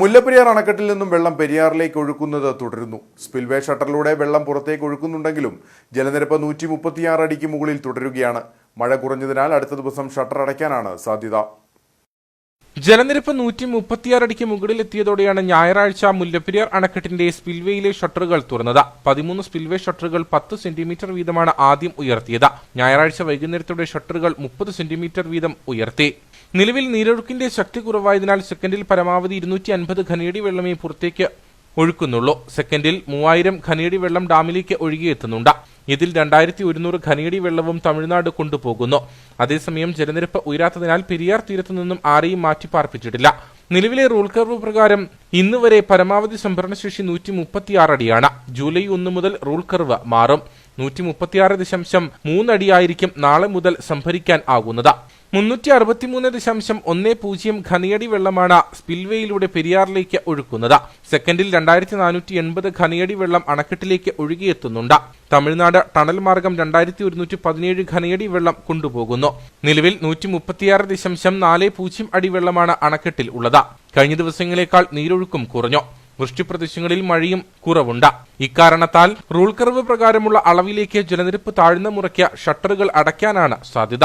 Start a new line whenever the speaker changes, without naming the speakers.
മുല്ലപ്പെരിയാർ അണക്കെട്ടിൽ നിന്നും വെള്ളം പെരിയാറിലേക്ക് ഒഴുക്കുന്നത് തുടരുന്നു. സ്പിൽവേ ഷട്ടറിലൂടെ വെള്ളം പുറത്തേക്ക് ഒഴുക്കുന്നുണ്ടെങ്കിലും ജലനിരപ്പ് നൂറ്റി മുപ്പത്തിയാറ് അടിക്ക് മുകളിൽ തുടരുകയാണ്. മഴ കുറഞ്ഞതിനാൽ അടുത്ത ദിവസം ഷട്ടർ അടയ്ക്കാനാണ് സാധ്യത.
ജലനിരപ്പ് നൂറ്റി മുപ്പത്തിയാറ് അടിക്ക് മുകളിലെത്തിയതോടെയാണ് ഞായറാഴ്ച മുല്ലപ്പെരിയാർ അണക്കെട്ടിന്റെ സ്പിൽവേയിലെ ഷട്ടറുകൾ തുറന്നത്. പതിമൂന്ന് സ്പിൽവേ ഷട്ടറുകൾ പത്ത് സെന്റിമീറ്റർ വീതമാണ് ആദ്യം ഉയർത്തിയത്. ഞായറാഴ്ച വൈകുന്നേരത്തോടെ ഷട്ടറുകൾ മുപ്പത് സെന്റിമീറ്റർ വീതം ഉയർത്തി. നിലവിൽ നീരൊഴുക്കിന്റെ ശക്തി കുറവായതിനാൽ സെക്കൻഡിൽ പരമാവധി ഇരുന്നൂറ്റി അൻപത് ഖനിയടി വെള്ളമേ പുറത്തേക്ക് ഒഴുക്കുന്നുള്ളൂ. സെക്കൻഡിൽ മൂവായിരം ഖനിയടി വെള്ളം ഡാമിലേക്ക് ഒഴുകിയെത്തുന്നുണ്ട്. ഇതിൽ രണ്ടായിരത്തി ഒരുന്നൂറ് ഖനിയടി വെള്ളവും തമിഴ്നാട് കൊണ്ടുപോകുന്നു. അതേസമയം ജലനിരപ്പ് ഉയരാത്തതിനാൽ പെരിയാർ തീരത്തു നിന്നും ആരെയും മാറ്റിപ്പാർപ്പിച്ചിട്ടില്ല. നിലവിലെ റൂൾ കർവ് പ്രകാരം ഇന്ന് വരെ പരമാവധി സംഭരണശേഷി നൂറ്റി മുപ്പത്തിയാറ് അടിയാണ്. ജൂലൈ ഒന്ന് മുതൽ റൂൾ കർവ് മാറും. നൂറ്റി മുപ്പത്തിയാറ് ദശാംശം മൂന്നടിയായിരിക്കും നാളെ മുതൽ സംഭരിക്കാൻ ആകുന്നത്. മുന്നൂറ്റി അറുപത്തിമൂന്ന് ദശാംശം ഒന്ന് പൂജ്യം ഖനിയടി വെള്ളമാണ് സ്പിൽവേയിലൂടെ പെരിയാറിലേക്ക് ഒഴുക്കുന്നത്. സെക്കൻഡിൽ രണ്ടായിരത്തി നാനൂറ്റി എൺപത് ഖനിയടി വെള്ളം അണക്കെട്ടിലേക്ക് ഒഴുകിയെത്തുന്നുണ്ട്. തമിഴ്നാട് ടണൽ മാർഗം രണ്ടായിരത്തി ഒരുന്നൂറ്റി പതിനേഴ് ഘനയടി വെള്ളം കൊണ്ടുപോകുന്നു. നിലവിൽ നൂറ്റി മുപ്പത്തിയാറ് ദശാംശം നാല് പൂജ്യം അടി വെള്ളമാണ് അണക്കെട്ടിൽ ഉള്ളത്. കഴിഞ്ഞ ദിവസങ്ങളേക്കാൾ നീരൊഴുക്കും കുറഞ്ഞു. വൃഷ്ടിപ്രദേശങ്ങളിൽ മഴയും കുറവുണ്ട്. ഇക്കാരണത്താൽ റൂൾ കർവ് പ്രകാരമുള്ള അളവിലേക്ക് ജലനിരപ്പ് താഴ്ന്ന മുറയ്ക്ക് ഷട്ടറുകൾ അടയ്ക്കാനാണ് സാധ്യത.